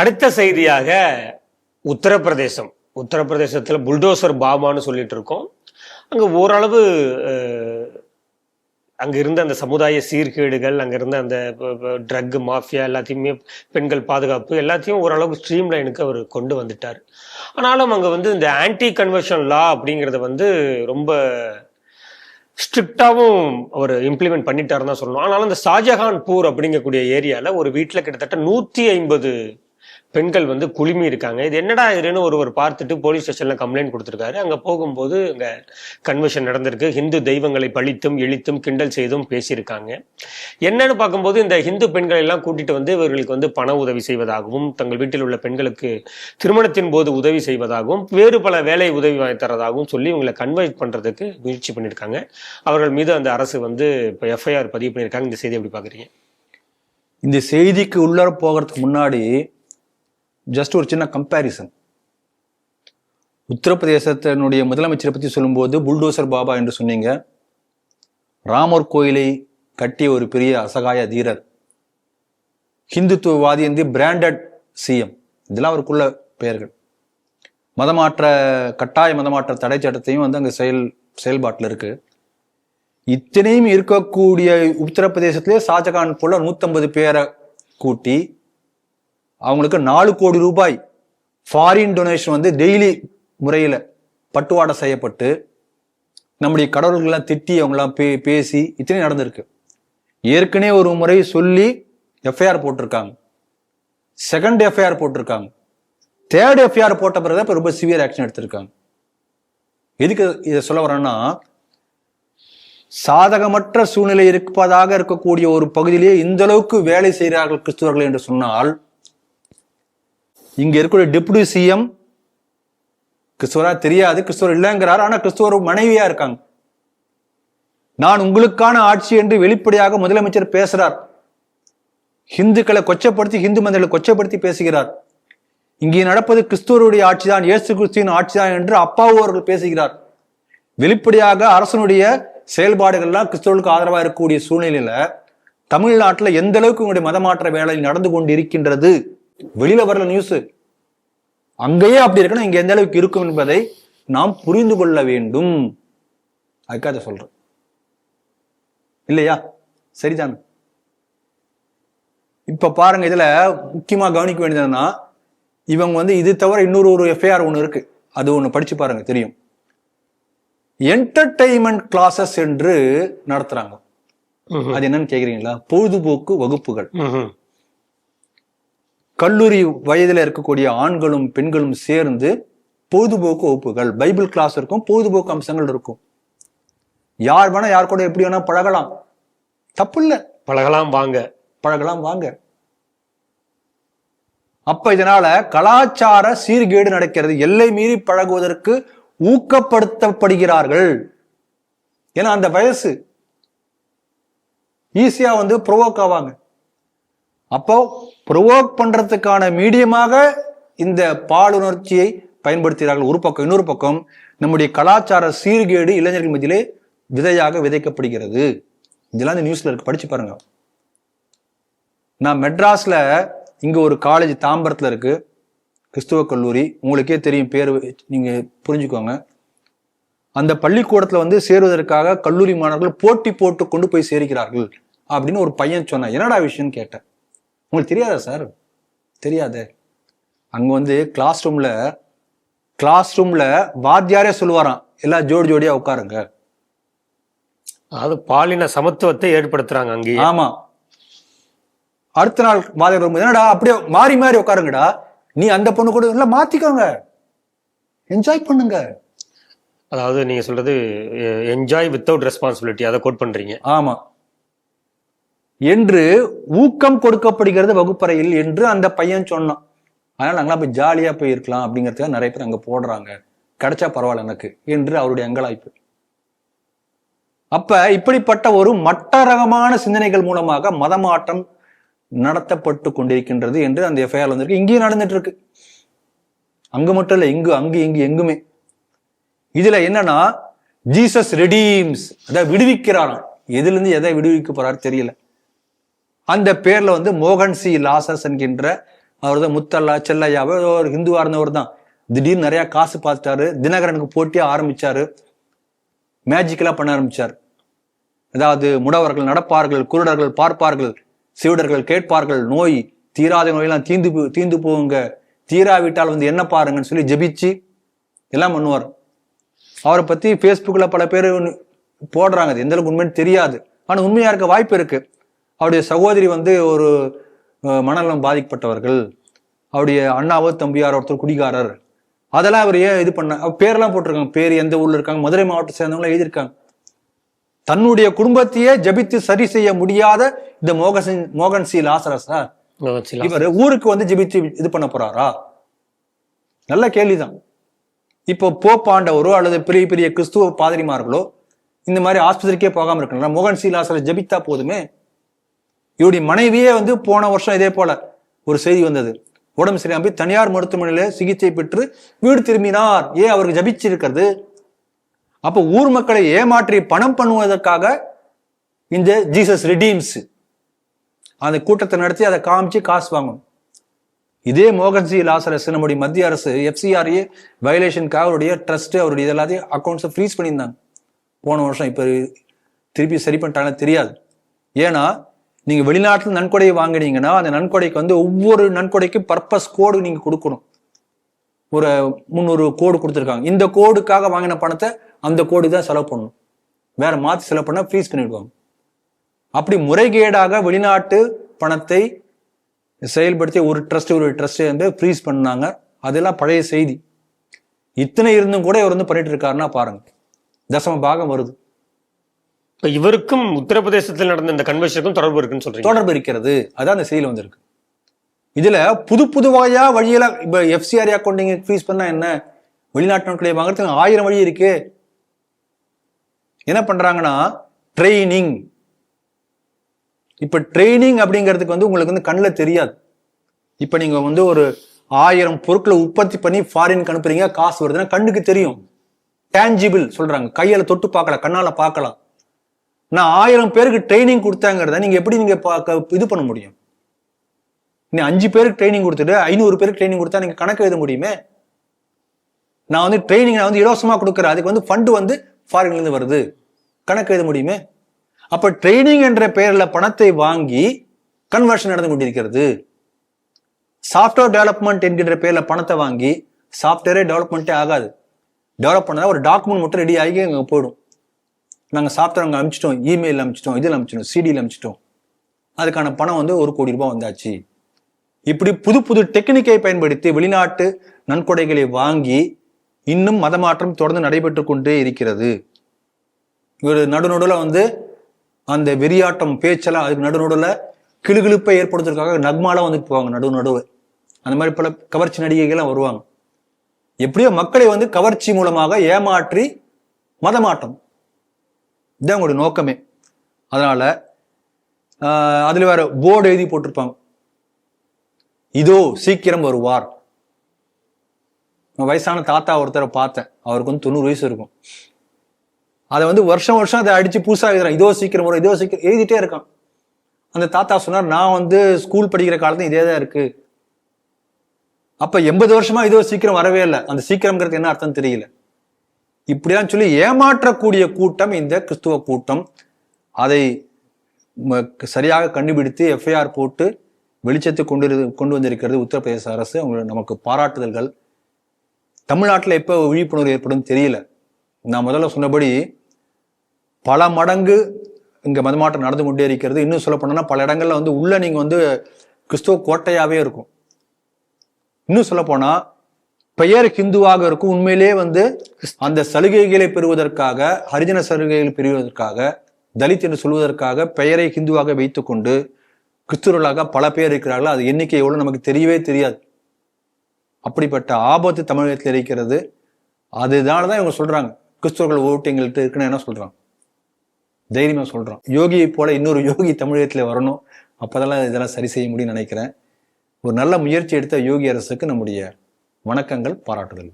அடுத்த செய்தியாக உத்தரப்பிரதேசம். உத்தரப்பிரதேசத்தில் புல்டோசர் பாமான்னு சொல்லிட்டு இருக்கோம். அங்கே ஓரளவு அங்கே இருந்த அந்த சமுதாய சீர்கேடுகள் அங்கே இருந்த அந்த ட்ரக் மாஃபியா எல்லாத்தையுமே பெண்கள் பாதுகாப்பு எல்லாத்தையும் ஓரளவுக்கு ஸ்ட்ரீம் லைனுக்கு அவர் கொண்டு வந்துட்டார். ஆனாலும் அங்கே வந்து இந்த ஆன்டி கன்வர்ஷன் லா அப்படிங்கிறத வந்து ரொம்ப ஸ்ட்ரிக்டாகவும் அவர் இம்ப்ளிமெண்ட் பண்ணிட்டாருன்னு தான் சொல்லணும். ஆனாலும் இந்த ஷாஜஹான்பூர் அப்படிங்கக்கூடிய ஏரியாவில் ஒரு வீட்டில் கிட்டத்தட்ட நூற்றி ஐம்பது பெண்கள் வந்து குழுமி இருக்காங்க. இது என்னடா இதுன்னு ஒருவர் பார்த்துட்டு போலீஸ் ஸ்டேஷன்ல கம்ப்ளைண்ட் கொடுத்துருக்காரு. அங்க போகும்போது அங்க கன்வென்ஷன் நடந்திருக்கு. ஹிந்து தெய்வங்களை பழித்தும் இழித்தும் கிண்டல் செய்தும் பேசியிருக்காங்க. என்னன்னு பார்க்கும்போது இந்த ஹிந்து பெண்களை எல்லாம் கூட்டிட்டு வந்து இவர்களுக்கு வந்து பண உதவி செய்வதாகவும் தங்கள் வீட்டில் உள்ள பெண்களுக்கு திருமணத்தின் போது உதவி செய்வதாகவும் வேறு பல வேலை உதவி வாங்கி தரதாகவும் சொல்லி இவங்களை கன்வெர்ட் பண்றதுக்கு முயற்சி பண்ணியிருக்காங்க. அவர்கள் மீது அந்த அரசு வந்து இப்போ எஃப்ஐஆர் பதிவு பண்ணியிருக்காங்க. இந்த செய்தி எப்படி பாக்குறீங்க இந்த செய்திக்கு உள்ளார போகிறதுக்கு முன்னாடி ஜஸ்ட் ஒரு சின்ன கம்பேரிசன் உத்தரப்பிரதேசத்தினுடைய முதலமைச்சரை பற்றி சொல்லும்போது புல்டோசர் பாபா என்று சொன்னீங்க. ராமர் கோயிலை கட்டிய ஒரு பெரிய அசகாய தீரர். ஹிந்துத்துவவாதி என்று பிராண்டட் சிஎம் இதெல்லாம் அவருக்குள்ள பெயர்கள். மதமாற்ற கட்டாய மதமாற்ற தடை சட்டத்தையும் வந்து அங்கே செயல் செயல்பாட்டில் இருக்கு. இத்தனையும் இருக்கக்கூடிய உத்தரப்பிரதேசத்திலே ஷாஜகான் போல நூற்றம்பது பேரை கூட்டி அவங்களுக்கு நாலு கோடி ரூபாய் ஃபாரின் டொனேஷன் வந்து டெய்லி முறையில் பட்டுவாடை செய்யப்பட்டு நம்முடைய கடவுள்கள்லாம் திட்டி அவங்களாம் பே பேசி இத்தனை நடந்திருக்கு. ஏற்கனவே ஒரு முறை சொல்லி எஃப்ஐஆர் போட்டிருக்காங்க. செகண்ட் எஃப்ஐஆர் போட்டிருக்காங்க. தேர்ட் எஃப்ஐஆர் போட்ட பிறகு இப்போ ரொம்ப சிவியர் ஆக்ஷன் எடுத்திருக்காங்க. எதுக்கு இதை சொல்ல வரேன்னா சாதகமற்ற சூழ்நிலை இருப்பதாக இருக்கக்கூடிய ஒரு பகுதியிலேயே இந்த அளவுக்கு வேலை செய்கிறார்கள் கிறிஸ்துவர்கள் என்று சொன்னால் இங்க இருக்கக்கூடிய டெபுட்டி சிஎம் கிறிஸ்துவரா தெரியாது கிறிஸ்துவர் இல்லைங்கிறார் ஆனா கிறிஸ்துவர் மனைவியா இருக்காங்க. நான் உங்களுக்கான ஆட்சி என்று வெளிப்படையாக முதலமைச்சர் பேசுறார். ஹிந்துக்களை கொச்சப்படுத்தி ஹிந்து மந்திரங்களை கொச்சப்படுத்தி பேசுகிறார். இங்கே நடப்பது கிறிஸ்துவருடைய ஆட்சிதான் இயேசு கிறிஸ்துவின் ஆட்சிதான் என்று அப்பாவு அவர்கள் பேசுகிறார். வெளிப்படையாக அரசனுடைய செயல்பாடுகள்லாம் கிறிஸ்துவர்களுக்கு ஆதரவாக இருக்கக்கூடிய சூழ்நிலையில தமிழ்நாட்டில் எந்த அளவுக்கு உங்களுடைய மதமாற்ற வேலை நடந்து கொண்டு இருக்கின்றது வெளியில வரல நியூஸ் அங்கேயே அப்படி இருக்கணும் இங்க எந்த அளவுக்கு இருக்கும் என்பதை நாம் புரிந்து கொள்ள வேண்டும். அதுக்காக சொல்றேன். இல்லையா? சரிதான்? இப்ப பாருங்க இதுல முக்கியமா கவனிக்க வேண்டியதுன்னா இவங்க வந்து இது தவிர இன்னொரு ஒரு எஃப்ஐஆர் ஒன்று இருக்கு. அது ஒன்று படிச்சு பாருங்க தெரியும். என்டர்டெயின்மெண்ட் கிளாஸஸ் என்று நடத்துறாங்க. அது என்னன்னு கேக்குறீங்களா? பொழுதுபோக்கு வகுப்புகள். கல்லூரி வயதில் இருக்கக்கூடிய ஆண்களும் பெண்களும் சேர்ந்து பொழுதுபோக்கு வகுப்புகள் பைபிள் கிளாஸ் இருக்கும் பொழுதுபோக்கு அம்சங்கள் இருக்கும். யார் வேணா யார் கூட எப்படி வேணா பழகலாம். தப்பு இல்ல பழகலாம் வாங்க. பழகலாம் வாங்க. அப்ப இதனால கலாச்சார சீர்கேடு நடக்கிறது. எல்லை மீறி பழகுவதற்கு ஊக்கப்படுத்தப்படுகிறார்கள். ஏன்னா அந்த வயசு ஈஸியா வந்து ப்ரொவோக் ஆவாங்க. அப்போ ப்ரொவோக் பண்றதுக்கான மீடியமாக இந்த பாலுணர்ச்சியை பயன்படுத்துகிறார்கள். ஒரு பக்கம் இன்னொரு பக்கம் நம்முடைய கலாச்சார சீர்கேடு இளைஞர்கள் மத்தியிலே விதையாக விதைக்கப்படுகிறது. இதெல்லாம் இந்த நியூஸ்ல இருக்கு. படிச்சு பாருங்க. நான் மெட்ராஸ்ல இங்க ஒரு காலேஜ் தாம்பரத்துல இருக்கு. கிறிஸ்துவ கல்லூரி. உங்களுக்கே தெரியும் பேர் நீங்க புரிஞ்சுக்கோங்க. அந்த பள்ளிக்கூடத்துல வந்து சேருவதற்காக கல்லூரி மாணவர்கள் போட்டி போட்டு கொண்டு போய் சேர்க்கிறார்கள் அப்படின்னு ஒரு பையன் சொன்னான். என்னடா விஷயம்னு கேட்டேன். உங்களுக்கு தெரியாதா சார் தெரியாதே. அங்க வந்து கிளாஸ் ரூம்ல கிளாஸ் ரூம்ல வாத்தியாரே சொல்லுவாராம். எல்லாம் ஜோடி ஜோடியா உட்காருங்க. அதாவது பாலின சமத்துவத்தை ஏற்படுத்துறாங்க அங்கேயே. ஆமா. அடுத்த நாள் வாதியார் வரும்போது என்னடா அப்படியே மாறி மாறி உட்காருங்கடா. நீ அந்த பொண்ணு கூட இல்ல மாத்திக்கோங்க. என்ஜாய் பண்ணுங்க. அதாவது நீங்க சொல்றது என்ஜாய் வித்தவுட் ரெஸ்பான்சிபிலிட்டி அதை கோட் பண்றீங்க. ஆமா. என்று ஊக்கம் கொடுக்கப்படுகிறது வகுப்பறையில் என்று அந்த பையன் சொன்னான். அதனால நாங்களாம் போய் ஜாலியா போய் இருக்கலாம் அப்படிங்கிறதுக்காக நிறைய பேர் அங்க போடுறாங்க. கிடைச்சா பரவாயில்ல எனக்கு என்று அவருடைய அங்கலாய்ப்பு. அப்ப இப்படிப்பட்ட ஒரு மட்ட ரகமான சிந்தனைகள் மூலமாக மதமாற்றம் நடத்தப்பட்டு கொண்டிருக்கின்றது என்று அந்த எஃப்ஐஆர் வந்திருக்கு. இங்கேயும் நடந்துட்டு இருக்கு அங்கு மட்டும் இல்லை இங்கு அங்கு இங்கு எங்குமே. இதுல என்னன்னா ஜீசஸ் ரெடீம்ஸ் அதை விடுவிக்கிறாராம். எதுல இருந்து எதை விடுவிக்க போறாரு தெரியல. அந்த பேர்ல வந்து மோகன் சி. லாசஸ் என்கின்ற அவர் தான் முத்தல்லா செல்லையாவோ ஒரு ஹிந்துவா இருந்தவர் தான் திடீர்னு நிறைய காசு பார்த்துட்டாரு. தினகரனுக்கு போட்டியா ஆரம்பிச்சாரு. மேஜிக்கலா பண்ண ஆரம்பிச்சார். அதாவது முடவர்கள் நடப்பார்கள் குருடர்கள் பார்ப்பார்கள் சிவிடர்கள் கேட்பார்கள் நோய் தீராத நோயெல்லாம் தீந்து தீந்து போவுங்க தீராவிட்டால் வந்து என்ன பாருங்கன்னு சொல்லி ஜெபிச்சு எல்லாம் பண்ணுவார். அவரை பத்தி ஃபேஸ்புக்கில் பல பேர் போடுறாங்க. அது எந்த அளவுக்கு உண்மைன்னு தெரியாது. ஆனா உண்மையா இருக்க வாய்ப்பு இருக்கு. அவருடைய சகோதரி வந்து ஒரு மனநலம் பாதிக்கப்பட்டவர்கள். அவருடைய அண்ணாவோ தம்பியார் ஒருத்தர் குடிகாரர். அதெல்லாம் அவர் ஏன் இது பண்ண பேரெல்லாம் போட்டிருக்காங்க. பேர் எந்த ஊர்ல இருக்காங்க மதுரை மாவட்டத்தை சேர்ந்தவங்க எழுதியிருக்காங்க. தன்னுடைய குடும்பத்தையே ஜெபித்து சரி செய்ய முடியாத இந்த மோகன் மோகன் சி லாசரஸா. சில இவர் ஊருக்கு வந்து ஜெபிச்சு இது பண்ண போறாரா? நல்ல கேள்விதான். இப்போ போப்பாண்டவரோ அல்லது பெரிய பெரிய கிறிஸ்துவ பாதிரிமார்களோ இந்த மாதிரி ஆஸ்பத்திரிக்கே போகாம இருக்கலாம் மோகன் சீலாசரை ஜெபித்தா போதுமே? இவருடைய மனைவியே வந்து போன வருஷம் இதே போல ஒரு செய்தி வந்தது. உடம்பு சரியாம போய் தனியார் மருத்துவமனையில சிகிச்சை பெற்று வீடு திரும்பினார். ஏன் அவருக்கு ஜபிச்சிருக்கிறது? அப்போ ஊர் மக்களை ஏமாற்றி பணம் பண்ணுவதற்காக இந்த ஜீசஸ் ரெடீம்ஸ் அந்த கூட்டத்தை நடத்தி அதை காமிச்சு காசு வாங்கணும். இதே மோகன்சி லாசரஸ் நம்முடைய மத்திய அரசு எஃப்சிஆர்ஏ வயலேஷனுக்காக அவருடைய ட்ரஸ்ட் அவருடைய இது எல்லாத்தையும் அக்கௌண்ட்ஸை ஃப்ரீஸ் பண்ணியிருந்தாங்க. போன வருஷம் இப்போ திருப்பி சரி பண்ணிட்டாங்கன்னு தெரியாது. ஏன்னா நீங்க வெளிநாட்டில் நன்கொடையை வாங்கினீங்கன்னா அந்த நன்கொடைக்கு வந்து ஒவ்வொரு நன்கொடைக்கும் பர்பஸ் கோடு நீங்க கொடுக்கணும். ஒரு முந்நூறு கோடு கொடுத்துருக்காங்க. இந்த கோடுக்காக வாங்கின பணத்தை அந்த கோடு தான் செலவு பண்ணணும். வேற மாத்தி செலவு பண்ணா ஃப்ரீஸ் பண்ணிடுவாங்க. அப்படி முறைகேடாக வெளிநாட்டு பணத்தை செயல்படுத்தி ஒரு ட்ரஸ்ட் ஒரு ட்ரஸ்ட் வந்து ஃப்ரீஸ் பண்ணாங்க. அதெல்லாம் பழைய செய்தி. இத்தனை இருந்தும் கூட இவர் வந்து பண்ணிட்டு இருக்காருன்னா பாருங்க. தசம பாகம் வருது. இப்போ இவருக்கும் உத்தரப்பிரதேசத்தில் நடந்த இந்த கன்வென்ஷனுக்கும் தொடர்பு இருக்குன்னு சொல்றீங்க. தொடர்பு இருக்கிறது. அதான் அந்த செய்தியில் வந்திருக்கு. இதுல புது புதுவாயா வழியில இப்ப எஃப்சிஆர் அக்கௌண்டிங் ஃபீஸ் பண்ணா என்ன? வெளிநாட்டு நாட்களை வாங்குறதுக்கு ஆயிரம் வழி இருக்கு. என்ன பண்றாங்கன்னா ட்ரைனிங் இப்ப ட்ரைனிங் அப்படிங்கிறதுக்கு வந்து உங்களுக்கு வந்து கண்ணில் தெரியாது. இப்ப நீங்க வந்து ஒரு ஆயிரம் பொருட்களை உற்பத்தி பண்ணி ஃபாரினுக்கு அனுப்புறீங்க காசு வருதுன்னா கண்ணுக்கு தெரியும். டேஞ்சிபிள் சொல்றாங்க. கையில தொட்டு பார்க்கலாம் கண்ணால பார்க்கலாம். நான் ஆயிரம் பேருக்கு ட்ரைனிங் கொடுத்தாங்கிறத நீங்க எப்படி நீங்க பார்க்க- இது பண்ண முடியும்? நீ அஞ்சு பேருக்கு ட்ரைனிங் கொடுத்துட்டு ஐநூறு பேருக்கு ட்ரைனிங் கொடுத்தா நீங்க கணக்கு எழுத முடியுமே? நான் வந்து ட்ரைனிங் நான் வந்து இலவசமா கொடுக்குறேன். அதுக்கு வந்து ஃபண்டு வந்து ஃபாரின்ல இருந்து வருது. கணக்கு எழுத முடியுமே? அப்ப ட்ரைனிங் என்ற பெயர்ல பணத்தை வாங்கி கன்வர்ஷன் நடந்து கொண்டிருக்கிறது. சாஃப்ட்வேர் டெவலப்மெண்ட் என்கின்ற பேர்ல பணத்தை வாங்கி சாஃப்ட்வேரே டெவலப்மெண்ட்டே ஆகாது. டெவலப் பண்ணால் ஒரு டாக்குமெண்ட் மட்டும் ரெடி ஆகி அங்கே போயிடும். நாங்கள் சாப்பிட்றவங்க அனுப்பிச்சிட்டோம் இமெயில் அனுப்பிச்சிட்டோம் இதில் அனுப்பிச்சிட்டோம் சிடியில் அனுப்பிச்சிட்டோம் அதுக்கான பணம் வந்து ஒரு கோடி ரூபாய் வந்தாச்சு. இப்படி புது புது டெக்னிக்கை பயன்படுத்தி வெளிநாட்டு நன்கொடைகளை வாங்கி இன்னும் மதமாற்றம் தொடர்ந்து நடைபெற்று கொண்டே இருக்கிறது. இவர் நடுநடுவில் வந்து அந்த வெறியாட்டம் பேச்செல்லாம் அதுக்கு நடுநடுவில் கிளுகிழுப்பை ஏற்படுத்துறதுக்காக நக்மாலாம் வந்துட்டு போவாங்க நடு நடுவு அந்த மாதிரி பல கவர்ச்சி நடிகைகள்லாம் வருவாங்க. எப்படியோ மக்களை வந்து கவர்ச்சி மூலமாக ஏமாற்றி மதமாட்டம் இதான் உங்களுடைய நோக்கமே. அதனால அதில் அதுல வேற போர்டு எழுதி போட்டிருப்பாங்க. இதோ சீக்கிரம் வருவார். வயசான தாத்தா ஒருத்தரை பார்த்தேன். அவருக்கு வந்து தொண்ணூறு வயசு இருக்கும். அதை வந்து வருஷம் வருஷம் அதை அடிச்சு புதுசா எழுதுறான். இதோ சீக்கிரம் வரும் இதோ சீக்கிரம் எழுதிட்டே இருக்கான். அந்த தாத்தா சொன்னார் நான் வந்து ஸ்கூல் படிக்கிற காலத்துல இதே தான் இருக்கு. அப்ப எண்பது வருஷமா இதோ சீக்கிரம் வரவே இல்லை. அந்த சீக்கிரம்ங்கிறது என்ன அர்த்தம் தெரியல. இப்படிலாம் சொல்லி ஏமாற்றக்கூடிய கூட்டம் இந்த கிறிஸ்துவ கூட்டம். அதை ம- சரியாக கண்டுபிடித்து எஃப்ஐஆர் போட்டு வெளிச்சத்தை கொண்டு கொண்டு வந்திருக்கிறது உத்தரப்பிரதேச அரசு. அவங்க நமக்கு பாராட்டுதல்கள். தமிழ்நாட்டில் எப்போ விழிப்புணர்வு ஏற்படும் தெரியல. நான் முதல்ல சொன்னபடி பல மடங்கு இங்கே மதமாற்றம் நடந்து கொண்டே இருக்கிறது. இன்னும் சொல்ல போனோம்னா பல இடங்கள்ல வந்து உள்ள நீங்கள் வந்து கிறிஸ்துவ கோட்டையாகவே இருக்கும். இன்னும் சொல்ல போனால் பெயர் ஹிந்துவாக இருக்கும். உண்மையிலே வந்து அந்த சலுகைகளை பெறுவதற்காக ஹரிஜன சலுகைகளை பெறுவதற்காக தலித் என்று சொல்வதற்காக பெயரை ஹிந்துவாக வைத்துக்கொண்டு கிறிஸ்துவர்களாக பல பேர் இருக்கிறார்கள். அது எண்ணிக்கை எவ்வளவு நமக்கு தெரியவே தெரியாது. அப்படிப்பட்ட ஆபத்து தமிழகத்தில் இருக்கிறது. அதனால தான் இவங்க சொல்றாங்க. கிறிஸ்துவர்கள் ஓட்டு எங்கள்கிட்ட இருக்குன்னு என்ன சொல்றாங்க? தைரியமா சொல்றோம் யோகியை போல இன்னொரு யோகி தமிழகத்துல வரணும். அப்பதெல்லாம் இதெல்லாம் சரி செய்ய முடியும்னு நினைக்கிறேன். ஒரு நல்ல முயற்சி எடுத்த யோகி அரசுக்கு நம்முடைய வணக்கங்கள் பாராட்டுதல்